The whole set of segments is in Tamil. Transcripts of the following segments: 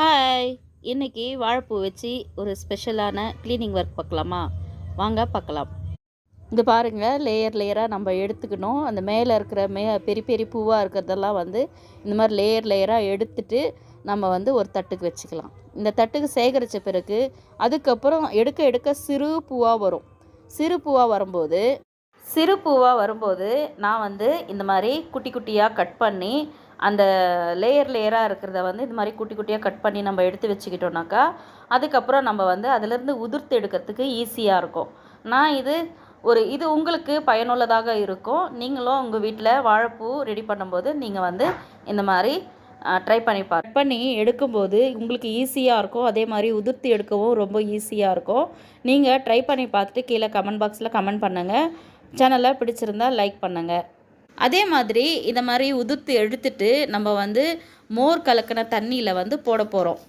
ஹாய் இன்னைக்கு வாழைப்பூ வச்சு ஒரு ஸ்பெஷலான க்ளீனிங் ஒர்க் பார்க்கலாமா? வாங்க பார்க்கலாம். இது பாருங்கள் லேயர் லேயராக நம்ம எடுத்துக்கணும். அந்த மேலே இருக்கிற மே பெரிய பெரிய பூவாக இருக்கிறதெல்லாம் வந்து இந்த மாதிரி லேயர் லேயராக எடுத்துட்டு நம்ம வந்து ஒரு தட்டுக்கு வச்சுக்கலாம். இந்த தட்டுக்கு சேகரித்த பிறகு அதுக்கப்புறம் எடுக்க எடுக்க சிறு பூவாக வரும். சிறு பூவாக வரும்போது சிறு பூவாக வரும்போது நான் வந்து இந்த மாதிரி குட்டி குட்டியாக கட் பண்ணி அந்த லேயர் லேயராக இருக்கிறத வந்து இந்த மாதிரி குட்டி குட்டியாக கட் பண்ணி நம்ம எடுத்து வச்சுக்கிட்டோம்னாக்கா அதுக்கப்புறம் நம்ம வந்து அதிலேருந்து உதிர்த்து எடுக்கிறதுக்கு ஈஸியாக இருக்கும். நான் இது ஒரு இது உங்களுக்கு பயனுள்ளதாக இருக்கும். நீங்களும் உங்கள் வீட்டில் வாழைப்பூ ரெடி பண்ணும்போது நீங்கள் வந்து இந்த மாதிரி ட்ரை பண்ணி பாரு கட் பண்ணி எடுக்கும்போது உங்களுக்கு ஈஸியாக இருக்கும். அதே மாதிரி உதிர்த்து எடுக்கவும் ரொம்ப ஈஸியாக இருக்கும். நீங்கள் ட்ரை பண்ணி பார்த்துட்டு கீழே கமெண்ட் பாக்ஸில் கமெண்ட் பண்ணுங்கள் சேனலை பிடிச்சிருந்தா லைக் பண்ணுங்கள் அதே மாதிரி இந்த மாதிரி உதிர்த்து எடுத்துட்டு நம்ம வந்து மோர் கலக்கின தண்ணியில் வந்து போட போகிறோம்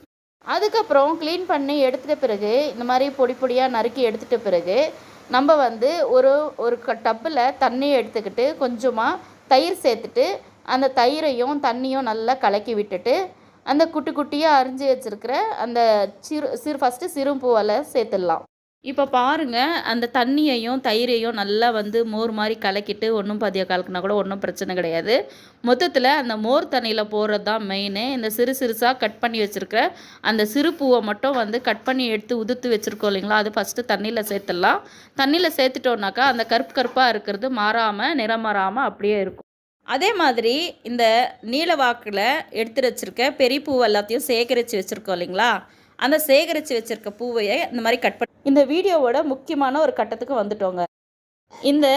அதுக்கப்புறம் க்ளீன் பண்ணி எடுத்துட்ட பிறகு இந்த மாதிரி பொடி பொடியாக நறுக்கி எடுத்துட்ட பிறகு நம்ம வந்து ஒரு ஒரு க டப்பில் தண்ணியை எடுத்துக்கிட்டு கொஞ்சமாக தயிர் சேர்த்துட்டு அந்த தயிரையும் தண்ணியும் நல்லா கலக்கி விட்டுட்டு அந்த குட்டி குட்டியாக அரிஞ்சு வச்சுருக்கிற அந்த சிறு சிறு ஃபஸ்ட்டு சிறும்பூவில் சேர்த்துடலாம். இப்போ பாருங்கள் அந்த தண்ணியையும் தயிரையும் நல்லா வந்து மோர் மாதிரி கலக்கிட்டு ஒன்றும் பாதியாக கலக்குனா கூட ஒன்றும் பிரச்சனை கிடையாது. மொத்தத்தில் அந்த மோர் தண்ணியில் போடுறது தான் மெயினு இந்த சிறு சிறுசாக கட் பண்ணி வச்சுருக்கிற அந்த சிறு பூவை மட்டும் வந்து கட் பண்ணி எடுத்து உதுத்து வச்சுருக்கோம் இல்லைங்களா? அது ஃபஸ்ட்டு தண்ணியில் சேர்த்துடலாம். தண்ணியில் சேர்த்துட்டோம்னாக்கா அந்த கருப்பு கருப்பாக இருக்கிறது மாறாமல் நிறம் மாறாமல் அப்படியே இருக்கும். அதே மாதிரி இந்த நீல வாக்கில் எடுத்து வச்சுருக்க பெரிய பூ எல்லாத்தையும் சேகரித்து வச்சுருக்கோம் இல்லைங்களா? அந்த சேகரித்து வச்சுருக்க பூவையை இந்த மாதிரி கட் பண்ணி இந்த வீடியோவோட முக்கியமான ஒரு கட்டத்துக்கு வந்துட்டோங்க. இந்த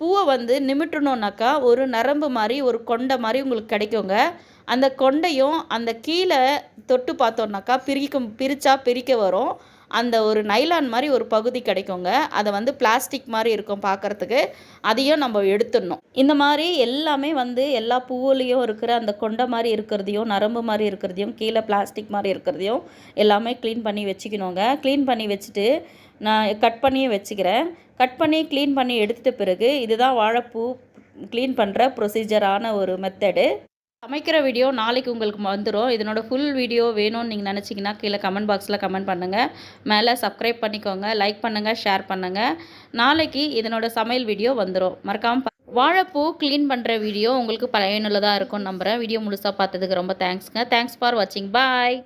பூவை வந்து நிமிட்டணுன்னாக்கா ஒரு நரம்பு மாதிரி ஒரு கொண்டை மாதிரி உங்களுக்கு கிடைக்குங்க. அந்த கொண்டையும் அந்த கீழே தொட்டு பார்த்தோன்னாக்கா பிரிக்கும் பிரித்தா பிரிக்க வரும். அந்த ஒரு நைலான் மாதிரி ஒரு பகுதி கிடைக்குங்க. அதை வந்து பிளாஸ்டிக் மாதிரி இருக்கும் பார்க்குறதுக்கு அதையும் நம்ம எடுத்துடணும். இந்த மாதிரி எல்லாமே வந்து எல்லா பூவுலேயும் இருக்கிற அந்த கொண்டை மாதிரி இருக்கிறதையும் நரம்பு மாதிரி இருக்கிறதையும் கீழே பிளாஸ்டிக் மாதிரி இருக்கிறதையும் எல்லாமே க்ளீன் பண்ணி வச்சுக்கணுங்க. க்ளீன் பண்ணி வச்சுட்டு நான் கட் பண்ணியே வச்சுக்கிறேன். கட் பண்ணி க்ளீன் பண்ணி எடுத்துகிட்ட பிறகு இதுதான் வாழைப்பூ க்ளீன் பண்ணுற ப்ரொசீஜரான ஒரு மெத்தடு சமைக்கிற வீடியோ நாளைக்கு உங்களுக்கு வந்துடும் இதனோட ஃபுல் வீடியோ வேணும்னு நீங்கள் நினச்சிங்கன்னா கீழே கமெண்ட் பாக்ஸில் கமெண்ட் பண்ணுங்கள் மேலே சப்ஸ்கிரைப் பண்ணிக்கோங்க லைக் பண்ணுங்கள் ஷேர் பண்ணுங்கள் நாளைக்கு இதனோட சமையல் வீடியோ வந்துடும் மறக்காமல் வாழைப்பூ க்ளீன் பண்ணுற வீடியோ உங்களுக்கு பயனுள்ளதாக இருக்கும்னு நம்புகிறேன் வீடியோ முழுசாக பார்த்ததுக்கு ரொம்ப தேங்க்ஸ்ங்க தேங்க்ஸ் ஃபார் வாட்சிங் பாய்